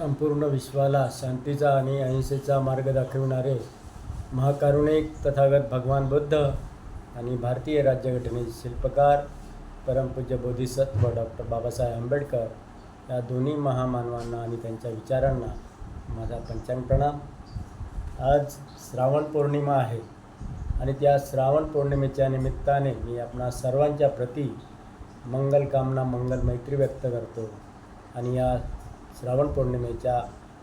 संपूर्ण विश्वाला शांतीचा आणि अहिंसेचा मार्ग दाखविणारे महाकारुणिक तथागत भगवान बुद्ध आणि भारतीय राज्यघटनेचे शिल्पकार परमपूज्य बोधिसत्व डॉक्टर बाबासाहेब आंबेडकर या दोन्ही महामानवांना आणि त्यांच्या विचारांना माझा पंचांग प्रणाम. आज श्रावण पौर्णिमा आहे आणि त्या श्रावण पौर्णिमेच्या निमित्ताने मी आपणा सर्वांच्या प्रती मंगल कामना मंगल मैत्री व्यक्त करतो आणि या श्रावण पौर्णिमेच्या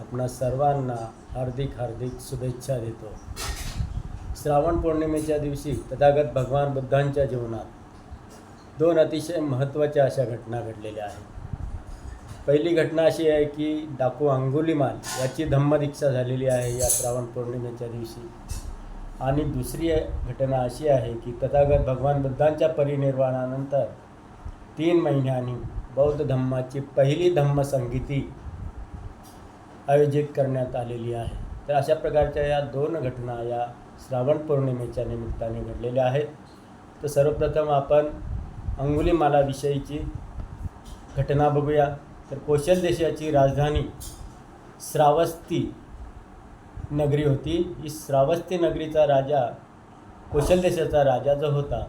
आपणा सर्वांना हार्दिक हार्दिक शुभेच्छा देतो. श्रावण पौर्णिमेच्या दिवशी तथागत भगवान बुद्धांच्या जीवनात दोन अतिशय महत्त्वाच्या अशा घटना घडलेल्या आहेत. पहिली घटना अशी आहे की डाकू अंगुलीमाल याची धम्मदीक्षा झालेली आहे या श्रावण पौर्णिमेच्या दिवशी. आणि दुसरी घटना अशी आहे की तथागत भगवान बुद्धांच्या परिनिर्वाणानंतर तीन महिन्यांनी बौद्ध धम्माची पहिली धम्मसंगीती आयोजित करण्यात आलेली आहे. तर अशा प्रकारच्या या दोन घटना या श्रावण पौर्णिमेच्या निमित्ताने घडलेल्या आहेत. तर सर्वप्रथम आपण अंगुलीमालाविषयीची घटना बघूया. तर कौशल देशाची राजधानी श्रावस्ती नगरी होती. ही श्रावस्ती नगरीचा राजा कौशल देशाचा राजा जो होता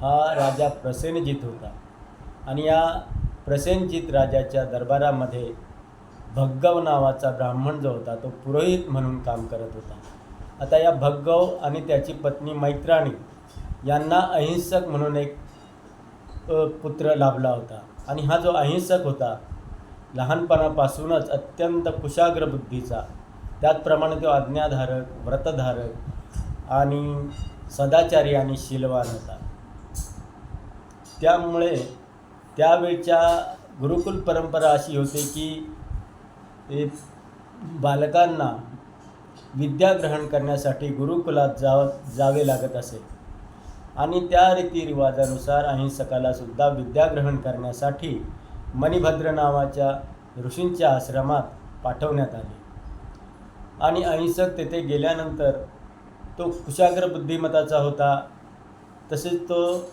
हा राजा प्रसेनजित होता. आणि या प्रसेनजित राजाच्या दरबारामध्ये भग्गव नावाचा ब्राह्मण जो होता तो पुरोहित म्हणून काम करत होता. आता या भग्गव आणि त्याची पत्नी मैत्राणी यांना अहिंसक म्हणून एक पुत्र लाभला होता. आणि हा जो अहिंसक होता लहानपणापासूनच अत्यंत कुशाग्र बुद्धीचा. त्याचप्रमाणे तो आज्ञाधारक व्रतधारक आणि सदाचारी आणि शीलवान होता. त्यामुळे त्यावेळच्या गुरुकुल परंपरा अशी होती की बालकांना विद्या ग्रहण करण्यासाठी गुरुकुलात जाव जावे लागत असे. आणि त्या रीतिरिवाजानुसार अहिंसकालासुद्धा विद्याग्रहण करण्यासाठी मणिभद्र नावाच्या ऋषींच्या आश्रमात पाठवण्यात आले. आणि अहिंसक तेथे गेल्यानंतर तो कुशाग्र बुद्धिमताचा होता. तसेच तो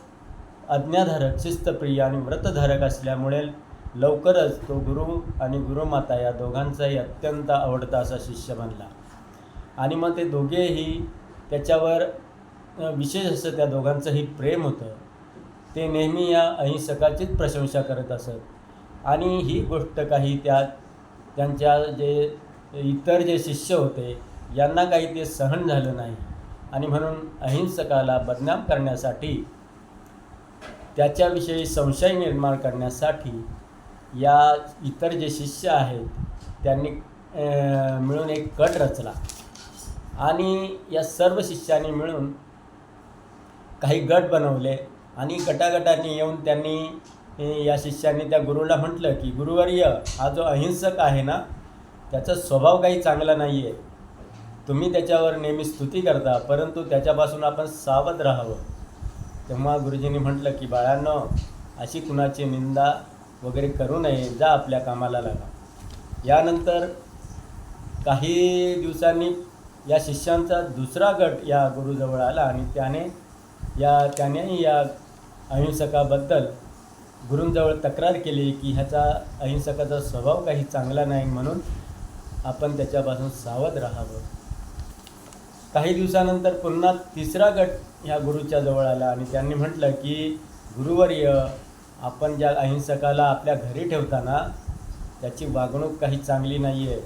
आज्ञाधारक शिस्तप्रिय आणि व्रतधारक असल्यामुळे लवकरच तो गुरु आणि गुरुमाता या दोघांचाही अत्यंत आवडता असा शिष्य बनला. आणि मग ते दोघेही त्याच्यावर विशेष असं त्या दोघांचंही प्रेम होतं. ते नेहमी या अहिंसकाचीच प्रशंसा करत असत. आणि ही गोष्ट काही त्या त्यांच्या जे इतर जे शिष्य होते यांना काही ते सहन झालं नाही. आणि म्हणून अहिंसकाला बदनाम करण्यासाठी त्याच्याविषयी संशय निर्माण करण्यासाठी या इतर जे शिष्य आहेत त्यांनी मिळून एक कट रचला. आणि या सर्व शिष्यांनी मिळून काही गट बनवले आणि गटागटाने येऊन त्यांनी या शिष्यांनी त्या गुरुला म्हटलं की गुरुवर्य हा जो अहिंसक आहे ना त्याचा स्वभाव काही चांगला नाही आहे तुम्ही त्याच्यावर नेहमी स्तुती करता परंतु त्याच्यापासून आपण सावध राहावं. तेव्हा गुरुजींनी म्हटलं की बाळांनो अशी कुणाची निंदा वगैरे करू नये जा आपल्या कामाला लागा. यानंतर काही दिवसांनी या शिष्यांचा दुसरा गट या गुरुजवळ आला आणि त्याने या त्याने या अहिंसकाबद्दल गुरूंजवळ तक्रार केली की ह्याचा अहिंसकाचा स्वभाव काही चांगला नाही म्हणून आपण त्याच्यापासून सावध राहावं. काही दिवसानंतर पुन्हा तिसरा गट ह्या गुरुच्या जवळ आला आणि त्यांनी म्हटलं की गुरुवर्य आपण ज्या अहिंसकाला आपल्या घरी ठेवताना त्याची वागणूक काही चांगली नाही आहे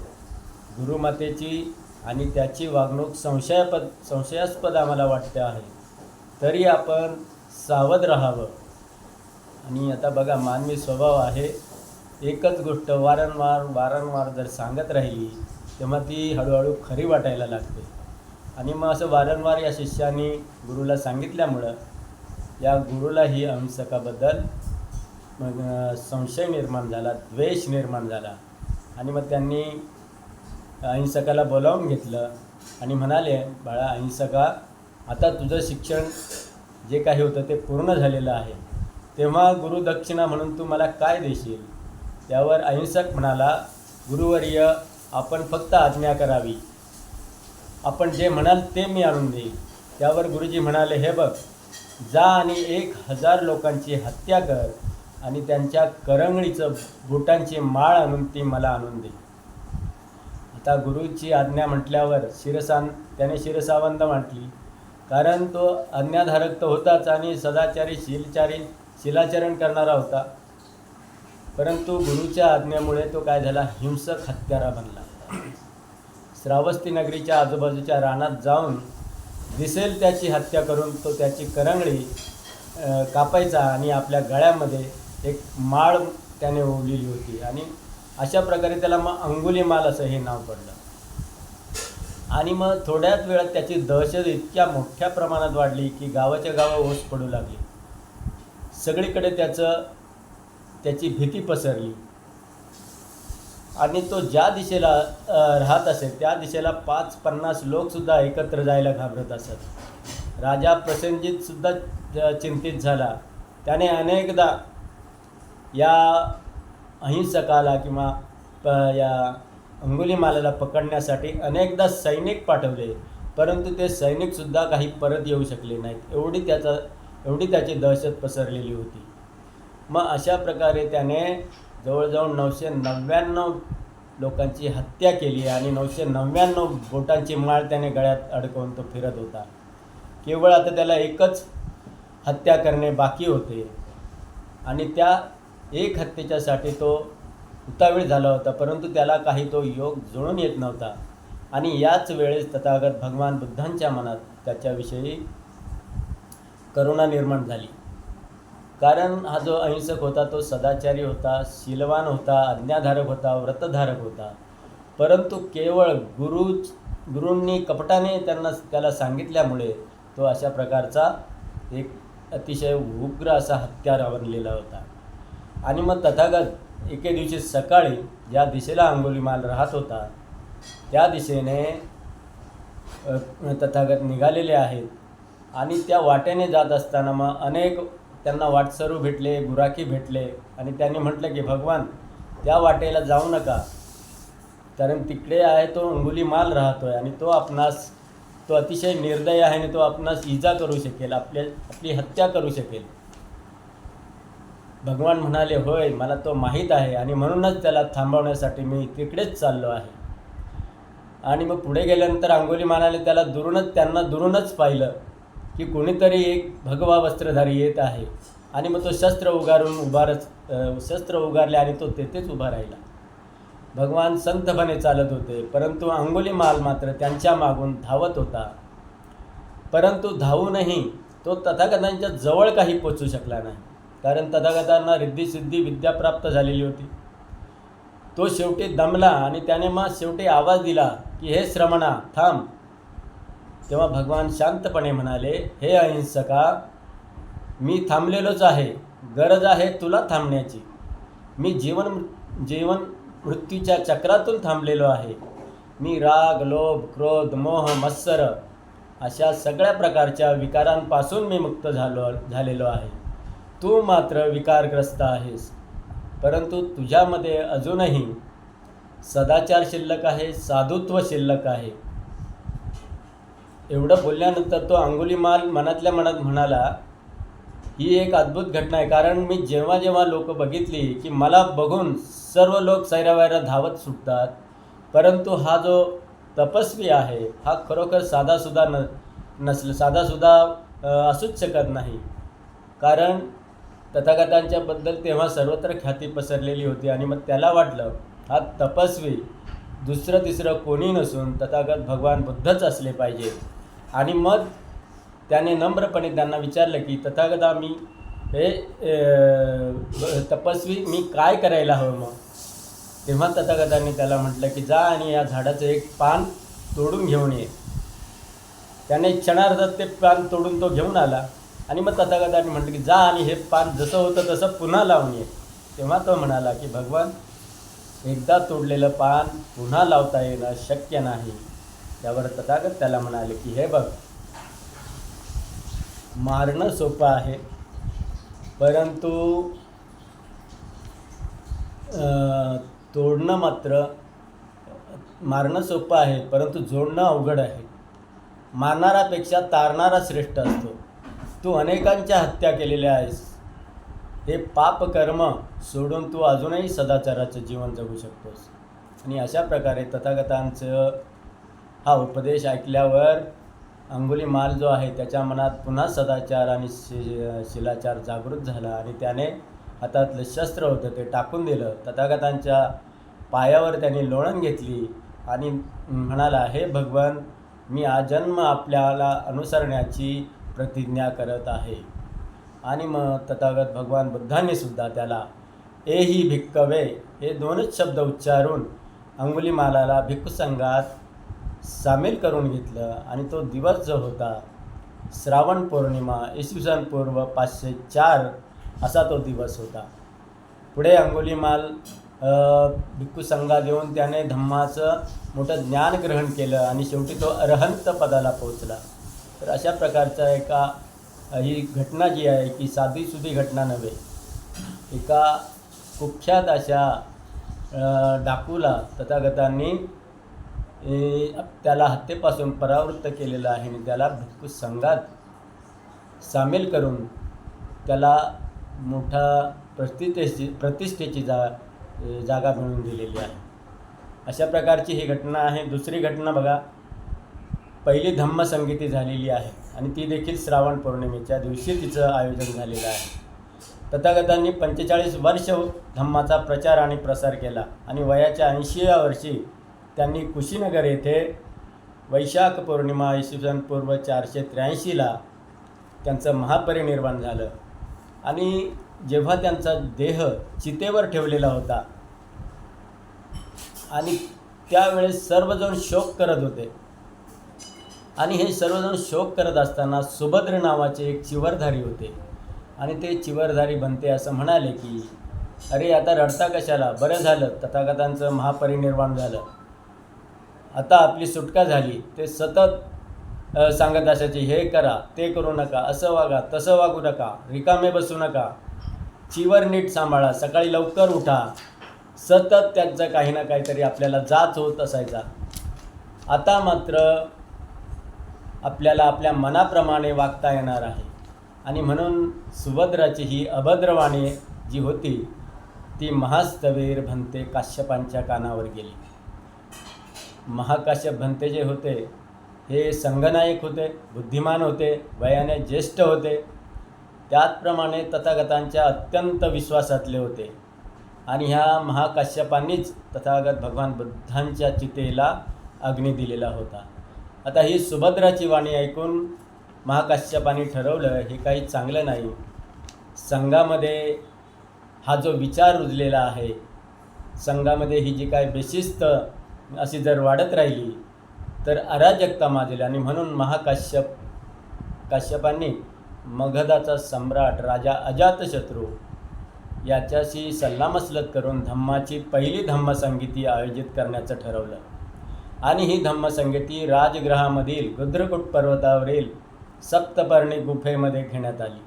गुरुमातेची आणि त्याची वागणूक संशयापद संशयास्पद आम्हाला वाटते आहे. तरी आपण सावध राहावं. आणि आता बघा मानवी स्वभाव आहे. एकच गोष्ट वारंवार वारंवार जर सांगत राहिली तेव्हा ती हळूहळू खरी वाटायला लागते. आणि मग असं वारंवार या शिष्याने गुरुला सांगितल्यामुळं या गुरुलाही अहिंसकाबद्दल मग संशय निर्माण झाला द्वेष निर्माण झाला. आणि मग त्यांनी अहिंसकाला बोलावून घेतलं आणि म्हणाले बाळा अहिंसका आता तुझं शिक्षण जे काही होतं ते पूर्ण झालेलं आहे. तेव्हा गुरुदक्षिणा म्हणून तू मला काय देशील? त्यावर अहिंसक म्हणाला गुरुवर्य आपण फक्त आज्ञा करावी. आपण जे म्हणाल ते मी आणून देईल. त्यावर गुरुजी म्हणाले हे बघ जा आणि एक हजार लोकांची हत्या कर. आणि त्यांच्या करंगळीचं बुटांची माळ आणून ती मला आणून दे. आता गुरुची आज्ञा म्हटल्यावर शिरसान त्याने शिरसावंत म्हटली कारण तो आज्ञाधारक तर होताच आणि सदाचारी शिलचारी शिलाचरण करणारा होता. परंतु गुरुच्या आज्ञेमुळे तो काय झाला? हिंसक हत्यारा बनला. श्रावस्ती नगरीच्या आजूबाजूच्या रानात जाऊन दिसेल त्याची हत्या करून तो त्याची करंगळी कापायचा आणि आपल्या गळ्यामध्ये एक माळ त्याने ओवलेली होती. आणि अशा प्रकारे त्याला मग अंगुली माल असं हे नाव पडलं. आणि मग थोड्याच वेळात त्याची दहशत इतक्या मोठ्या प्रमाणात वाढली की गावाच्या गावं ओस पडू लागली. सगळीकडे त्याचं त्याची भीती पसरली. आणि तो ज्या दिशेला राहत असेल त्या दिशेला पाच पन्नास लोकसुद्धा एकत्र जायला घाबरत असत. राजा प्रसेनजितसुद्धा चिंतित झाला. त्याने अनेकदा या अहिंसकाला किंवा प या अंगुलीमालाला पकडण्यासाठी अनेकदा सैनिक पाठवले परंतु ते सैनिकसुद्धा काही परत येऊ शकले नाहीत. एवढी त्याचा एवढी त्याची दहशत पसरलेली होती. मग अशा प्रकारे त्याने जवळजवळ नऊशे नव्याण्णव लोकांची हत्या केली आणि नऊशे नव्याण्णव बोटांची माळ त्याने गळ्यात अडकवून तो फिरत होता. केवळ आता त्याला एकच हत्या करणे बाकी होते. आणि त्या एक हत्येच्यासाठी तो उतावीळ झाला होता परंतु त्याला काही तो योग जुळून येत नव्हता. आणि याच वेळेस तथागत भगवान बुद्धांच्या मनात त्याच्याविषयी करुणा निर्माण झाली. कारण हा जो अहिंसक होता तो सदाचारी होता शीलवान होता आज्ञाधारक होता व्रतधारक होता. परंतु केवळ गुरु गुरूंनी कपटाने त्यांना त्याला सांगितल्यामुळे तो अशा प्रकारचा एक अतिशय उग्र असा हत्यार बनलेला होता. आणि मग तथागत एके दिवशी सकाळी ज्या दिशेला अंगुलीमाल राहत होता त्या दिशेने तथागत निघालेले आहेत. आणि त्या वाटेने जात असताना मग अनेक त्यांना वाटसरू भेटले गुराखी भेटले. आणि त्यांनी म्हटलं की भगवान त्या वाटेला जाऊ नका. कारण तिकडे आहे तो अंगोली माल राहतो आहे आणि तो आपणास तो अतिशय निर्दय आहे आणि तो आपणास इजा करू शकेल आपल्या आपली हत्या करू शकेल. भगवान म्हणाले होय मला तो माहीत आहे आणि म्हणूनच त्याला थांबवण्यासाठी मी तिकडेच चाललो आहे. आणि मग पुढे गेल्यानंतर अंगोली म्हणाले त्याला दुरूनच त्यांना दुरूनच पाहिलं की कोणीतरी एक भगवा वस्त्रधारी येत आहे. आणि मग तो शस्त्र उगारून उभारच शस्त्र उगारले आणि तो तेथेच उभा राहिला. भगवान संतपणे चालत होते परंतु अंगोली माल मात्र त्यांच्या मागून धावत होता. परंतु धावूनही तो तथागतांच्या जवळ काही पोचू शकला नाही. कारण तथागतांना रिद्धिसिद्धी विद्या प्राप्त झालेली होती. तो शेवटी दमला आणि त्याने मग शेवटी आवाज दिला की हे श्रमणा थांब. तेव्हा भगवान शांतपणे म्हणाले हे अहिंसका मी थांबलेलोच आहे. गरज आहे तुला थांबण्याची. मी जीवन जीवन मृत्यूच्या चक्रातून थांबलेलो आहे. मी राग लोभ क्रोध मोह मत्सर अशा सगळ्या प्रकारच्या विकारांपासून मी मुक्त झालो झालेलो आहे. तू मात्र विकारग्रस्त आहेस परंतु तुझ्यामध्ये अजूनही सदाचार शिल्लक आहे साधुत्व शिल्लक आहे. एवढं बोलल्यानंतर तो अंगुलीमाल मनातल्या मनात म्हणाला ही एक अद्भुत घटना आहे कारण मी जेव्हा जेव्हा लोक बघितली की मला बघून सर्व लोक सैरावैरा धावत सुटतात परंतु हा जो तपस्वी आहे हा खरोखर साधासुद्धा न नसल साधासुद्धा असूच शकत नाही. कारण तथागतांच्याबद्दल तेव्हा सर्वत्र ख्याती पसरलेली होती आणि मग त्याला वाटलं हा तपस्वी दुसरं तिसरं कोणी नसून तथागत भगवान बुद्धच असले पाहिजे. आणि मग त्याने नम्रपणे त्यांना विचारलं की तथागत आम्ही हे तपस्वी मी काय करायला हवं मग? तेव्हा तथागतांनी त्याला म्हटलं की जा आणि या झाडाचं एक पान तोडून घेऊन ये. त्याने क्षणार्धात ते पान तोडून तो घेऊन आला. आणि मग तथागताने म्हटलं की जा आणि हे पान जसं होतं तसं पुन्हा लावून ये. तेव्हा तो म्हणाला की भगवान एकदा तोडलेलं पान पुन्हा लावता येणं शक्य नाही. त्यावर तथागत त्याला म्हणाले की हे बघ मारणं सोपं आहे परंतु तोडणं मात्र मारणं सोपं आहे परंतु जोडणं अवघड आहे. मारणारापेक्षा तारणारा श्रेष्ठ असतो. तू अनेकांच्या हत्या केलेल्या आहेस. हे पाप कर्म सोडून तू अजूनही सदाचाराचं जीवन जगू शकतोस. आणि अशा प्रकारे तथागतांचं हा उपदेश ऐकल्यावर अंगुलीमाल जो आहे त्याच्या मनात पुन्हा सदाचार आणि शि शिलाचार जागृत झाला आणि त्याने हातातलं शस्त्र होतं ते टाकून दिलं. तथागतांच्या पायावर त्याने लोळण घेतली आणि म्हणाला हे भगवान मी आजन्म आपल्याला अनुसरण्याची प्रतिज्ञा करत आहे. आणि मग तथागत भगवान बुद्धांनी सुद्धा त्याला ए ही भिक्कवे हे दोनच शब्द उच्चारून अंगुलीमालाला भिक्खुसंघात सामील करून घेतलं. आणि तो दिवस जो होता श्रावण पौर्णिमा इसवी सन पूर्व पाचशे चार असा तो दिवस होता. पुढे अंगुलीमाल अ, भिक्खू संघात येऊन त्याने धम्माचं मोठं ज्ञान ग्रहण केलं आणि शेवटी तो अरहंत पदाला पोहोचला. तर अशा प्रकारचा एका ही घटना जी आहे की साधीसुधी घटना नव्हे. एका कुख्यात अशा डाकूला तथागतांनी त्याला हत्येपासून परावृत्त केलेलं आहे आणि त्याला भिक्खू संघात सामील करून त्याला मोठा प्रतिष्ठेची प्रतिष्ठेची जा जागा मिळवून दिलेली आहे. अशा प्रकारची ही घटना आहे. दुसरी घटना बघा. पहिली धम्मसंगीती झालेली आहे आणि ती देखील श्रावण पौर्णिमेच्या दिवशी तिचं आयोजन झालेलं आहे. तथागतांनी पंचेचाळीस वर्ष धम्माचा प्रचार आणि प्रसार केला आणि वयाच्या ऐंशीव्या वर्षी त्यांनी कुशीनगर येथे वैशाख पौर्णिमा इसवी सन पूर्व चारशे त्र्याऐंशीला त्यांचं महापरिनिर्वाण झालं. आणि जेव्हा त्यांचा देह चितेवर ठेवलेला होता आणि त्यावेळेस सर्वजण शोक करत होते. आणि हे सर्वजण शोक करत असताना सुभद्र नावाचे एक चिवरधारी होते. आणि ते चिवरधारी बनते असं म्हणाले की अरे आता रडता कशाला? बरं झालं तथागतांचं महापरिनिर्वाण झालं. आता आपली सुटका झाली. ते सतत सांगत असायचे हे करा ते करू नका असं वागा तसं वागू नका रिकामे बसू नका. चिवर नीट सांभाळा सकाळी लवकर उठा. सतत त्यांचं काही ना काहीतरी आपल्याला जाच होत असायचा. आता मात्र आपल्याला आपल्या मनाप्रमाणे वागता येणार आहे. आणि म्हणून सुभद्राची ही अभद्रवाणी जी होती ती महास्तवीर भंते काश्यपांच्या कानावर गेली. महाकाश्यप भंते जे होते हे संघनायक होते बुद्धिमान होते वयाने ज्येष्ठ होते. त्याचप्रमाणे तथागतांच्या अत्यंत विश्वासातले होते. आणि ह्या महाकाश्यपांनीच तथागत भगवान बुद्धांच्या चितेला अग्नी दिलेला होता. आता ही सुभद्राची वाणी ऐकून महाकाश्यपाने ठरवलं हे काही चांगलं नाही. संघामध्ये हा जो विचार रुजलेला आहे संघामध्ये ही जी काय बेशिस्त अशी जर वाढत राहिली तर अराजकता माजेल. आणि म्हणून महाकाश्यप काश्यपांनी मगधाचा सम्राट राजा अजातशत्रू याच्याशी सल्लामसलत करून धम्माची पहिली धम्मसंगीती आयोजित करण्याचं ठरवलं. आणि ही धम्मसंगती राजगृहामधील रुद्रकूट पर्वतावरील सप्तपर्णी गुफेमध्ये घेण्यात आली.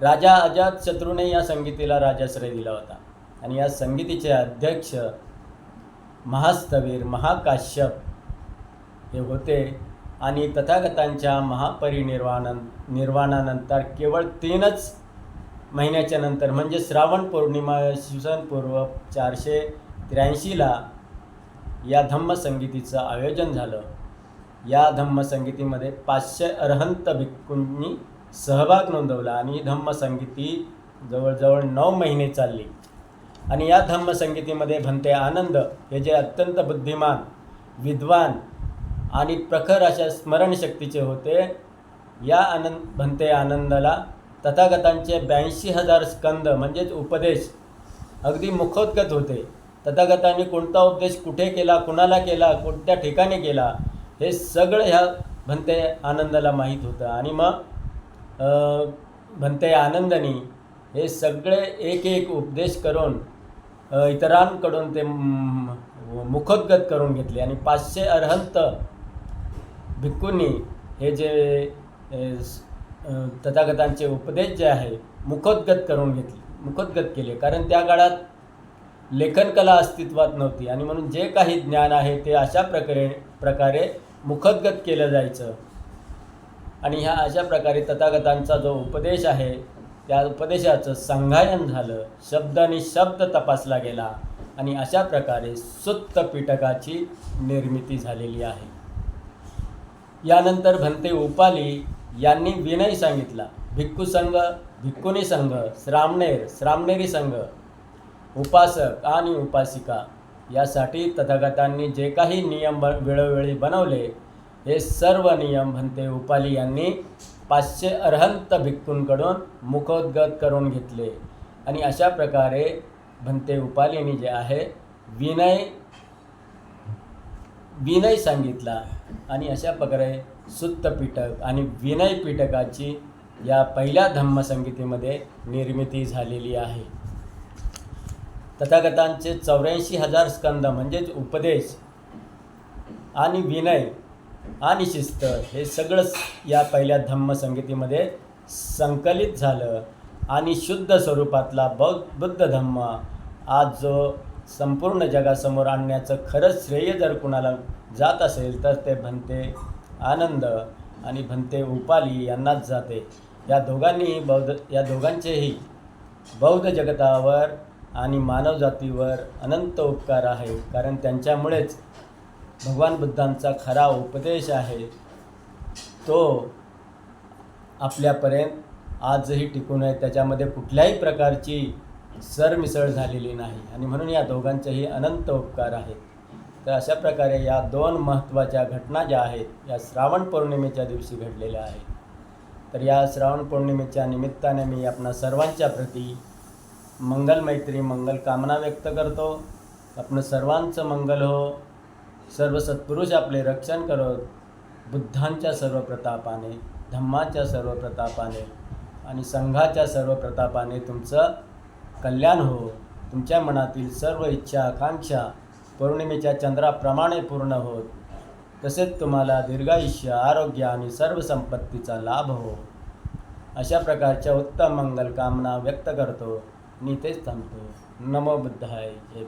राजा अजातशत्रूने या संगीतीला राजाश्रय दिला होता आणि या संगीतीचे अध्यक्ष महास्तवीर महाकाश्यप हे होते आणि तथागतांच्या महापरिनिर्वाण निर्वाणानंतर केवळ तीनच महिन्याच्या नंतर म्हणजे श्रावण पौर्णिमा शिवसनपूर्व चारशे त्र्याऐंशीला या धम्मसंगीतीचं आयोजन झालं. या धम्मसंगीतीमध्ये पाचशे अरहंत भिक्कूंनी सहभाग नोंदवला आणि ही धम्मसंगीती जवळजवळ नऊ महिने चालली. आणि या धम्मसंगीतीमध्ये भंते आनंद हे जे अत्यंत बुद्धिमान विद्वान आणि प्रखर अशा स्मरणशक्तीचे होते या आनंद भंते आनंदाला तथागतांचे ब्याऐंशी हजार स्कंद म्हणजेच उपदेश अगदी मुखोद्गत होते. तथागतांनी कोणता उपदेश कुठे केला कुणाला केला कोणत्या ठिकाणी केला हे सगळं ह्या भंते आनंदाला माहीत होतं. आणि मग भंते आनंदानी हे सगळे एक एक उपदेश करून इतरांकडून ते मुखोद्गत करून घेतले. आणि पाचशे अरहंत भिक्कूंनी हे जे तथागतांचे उपदेश जे आहे मुखोद्गत करून घेतले मुखोद्गत केले. कारण त्या काळात लेखनकला अस्तित्वात नव्हती. आणि म्हणून जे काही ज्ञान आहे ते अशा प्रकारे प्रकारे मुखोद्गत केलं जायचं. आणि ह्या अशा प्रकारे तथागतांचा जो उपदेश आहे त्या उपदेशाचं संघायन झालं. शब्दाने शब्द तपासला गेला. आणि अशा प्रकारे सुत्त पिटकाची निर्मिती झालेली आहे. यानंतर भंते उपाली यांनी विनय सांगितला. भिक्खू संघ भिक्खुनी संघ श्रामणेर श्रामणेरी संघ उपासक आणि उपासिका यासाठी तथागतांनी जे काही नियम ब वेळोवेळी बनवले हे सर्व नियम भंते उपाली यांनी पाचशे अर्हंत भिक्खूंकडून मुखोद्गत करून घेतले. आणि अशा प्रकारे भंते उपालींनी जे आहे विनय विनय सांगितला. आणि अशा प्रकारे सुत्तपीठक पिटक आणि विनय पिटकाची या पहिल्या धम्मसंगीतेमध्ये निर्मिती झालेली आहे. तथागतांचे चौऱ्याऐंशी हजार स्कंद म्हणजेच उपदेश आणि विनय आणि शिस्त हे सगळंच या पहिल्या धम्मसंगीतीमध्ये संकलित झालं आणि शुद्ध स्वरूपातला बौद्ध बुद्ध धम्म आज जो संपूर्ण जगासमोर आणण्याचं खरंच श्रेय जर कुणाला जात असेल तर ते भंते आनंद आणि भंते उपाली यांनाच जाते. या दोघांनीही बौद्ध या दोघांचेही बौद्ध जगतावर आणि मानवजातीवर अनंत उपकार आहे कारण त्यांच्यामुळेच भगवान बुद्धांचा खरा उपदेश आहे. तो आपल्यापर्यंत आजही टिकून आहे. त्याच्यामध्ये कुठल्याही प्रकारची सरमिसळ झालेली नाही. आणि म्हणून या दोघांचेही अनंत उपकार आहेत. तर अशा प्रकारे या दोन महत्त्वाच्या घटना ज्या आहेत या श्रावण पौर्णिमेच्या दिवशी घडलेल्या आहेत. तर या श्रावण पौर्णिमेच्या निमित्ताने मी आपणा सर्वांच्या प्रती मंगल मैत्री मंगल कामना व्यक्त करतो. आपण सर्वांचं मंगल हो. सर्व सत्पुरुष आपले रक्षण करत बुद्धांच्या सर्व प्रतापाने धम्माच्या सर्व प्रतापाने आणि संघाच्या सर्व प्रतापाने तुमचं कल्याण हो. तुमच्या मनातील सर्व इच्छा आकांक्षा पौर्णिमेच्या चंद्राप्रमाणे पूर्ण होत. तसेच तुम्हाला दीर्घायुष्य आरोग्य आणि सर्व संपत्तीचा लाभ हो. अशा प्रकारच्या उत्तम मंगल कामना व्यक्त करतो. आणि तेच थांबतो नमो बुद्धाय जय